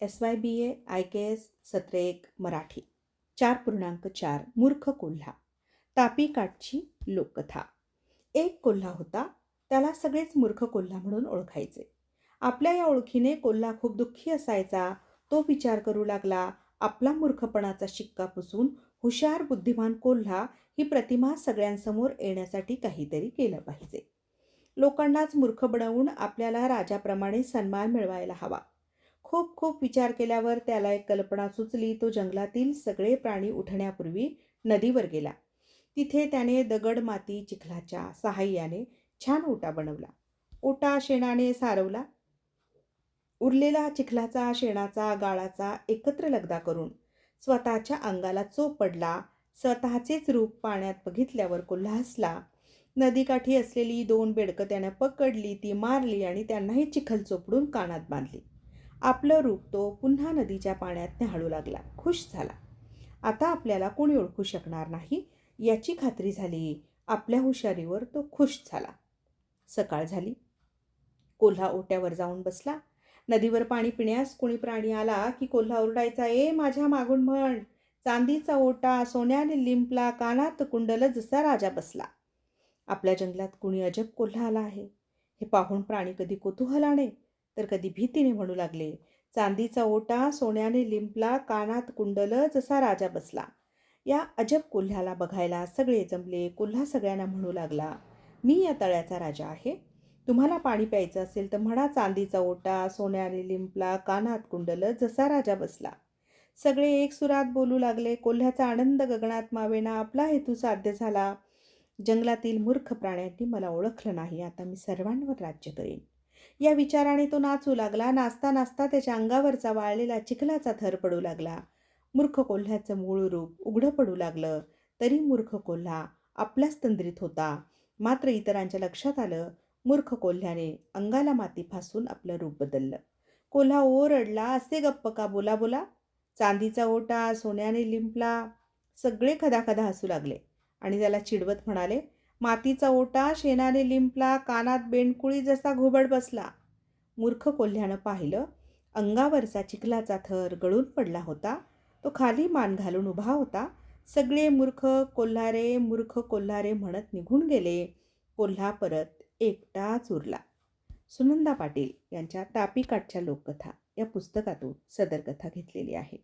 S Y B A I K S सत्र एक मराठी. चार पूर्णांक चार मूर्ख कोल्हा. तापी काठची लोककथा एक कोल्हा होता त्याला सगळेच मूर्ख कोल्हा म्हणून ओळखायचे. आपल्या या ओळखीने कोल्हा खूप दुःखी असायचा तो विचार करू लागला आपला मूर्खपणाचा शिक्का पुसून हुशार बुद्धिमान कोल्हा ही प्रतिमा सगळ्यांसमोर येण्यासाठी काहीतरी केलं पाहिजे. लोकांनाच मूर्ख बनवून आपल्याला राजाप्रमाणे सन्मान मिळवायला हवा. खूप खूप विचार केल्यावर त्याला एक कल्पना सुचली. तो जंगलातील सगळे प्राणी उठण्यापूर्वी नदीवर गेला. तिथे त्याने दगड माती चिखलाच्या सहाय्याने छान ओटा बनवला. ओटा शेणाने सारवला. उरलेला चिखलाचा शेणाचा गाळाचा एकत्र लगदा करून स्वतःच्या अंगाला चोप पडला. स्वतःचेच रूप पाण्यात बघितल्यावर कोल्हासला नदीकाठी असलेली दोन बेडकं त्यानं पकडली ती मारली आणि त्यांनाही चिखल चोपडून कानात बांधली. आपलं रूप तो पुन्हा नदीच्या पाण्यात न्याहाळू लागला. खुश झाला. आता आपल्याला कोणी ओळखू शकणार नाही? याची खात्री झाली. आपल्या हुशारीवर तो खुश झाला. सकाळ झाली. कोल्हा ओट्यावर जाऊन बसला. नदीवर पाणी पिण्यास कोणी प्राणी आला की कोल्हा ओरडायचा ए माझ्या मागून म्हण. चांदीचा ओटा सोन्याने लिंपला कानात कुंडल जसा राजा बसला. आपल्या जंगलात कुणी अजब कोल्हा आला आहे? हे पाहून प्राणी कधी कुतूहलाने तर कधी भीतीने म्हणू लागले. चांदीचा ओटा सोन्याने लिंपला कानात कुंडल जसा राजा बसला. या अजब कोल्ह्याला बघायला सगळे जमले कोल्हा सगळ्यांना म्हणू लागला मी या तळ्याचा राजा आहे. तुम्हाला पाणी प्यायचं असेल तर म्हणा चांदीचा ओटा सोन्याने लिंपला कानात कुंडल जसा राजा बसला. सगळे एक सुरात बोलू लागले कोल्ह्याचा आनंद गगनात मावेना आपला हेतू साध्य झाला. जंगलातील मूर्ख प्राण्यांनी मला ओळखलं नाही आता मी सर्वांवर राज्य करेन. या विचाराने तो नाचू लागला. नाचता नाचता त्याच्या अंगावरचा वाळलेला चिखलाचा थर पडू लागला. मूर्ख कोल्ह्याचं मूळ रूप उघडं पडू लागलं. तरी मूर्ख कोल्हा आपल्याच तंद्रीत होता. मात्र इतरांच्या लक्षात आलं मूर्ख कोल्ह्याने अंगाला माती फासून आपलं रूप बदललं. कोल्हा ओरडला असे गप्प का? बोला बोला. चांदीचा ओटा सोन्याने लिंपला. सगळे खदाखदा हसू लागले आणि त्याला चिडवत म्हणाले मातीचा ओटा शेणाने लिंपला कानात बेंडकुळी जसा घोबड बसला. मूर्ख कोल्ह्यानं पाहिलं अंगावरचा चिखलाचा थर गळून पडला होता. तो खाली मान घालून उभा होता. सगळे मूर्ख कोल्हारे मूर्ख कोल्हारे म्हणत निघून गेले. कोल्हा परत एकटाच उरला सुनंदा पाटील यांच्या तापीकाठच्या लोककथा या पुस्तकातून सदर कथा घेतलेली आहे.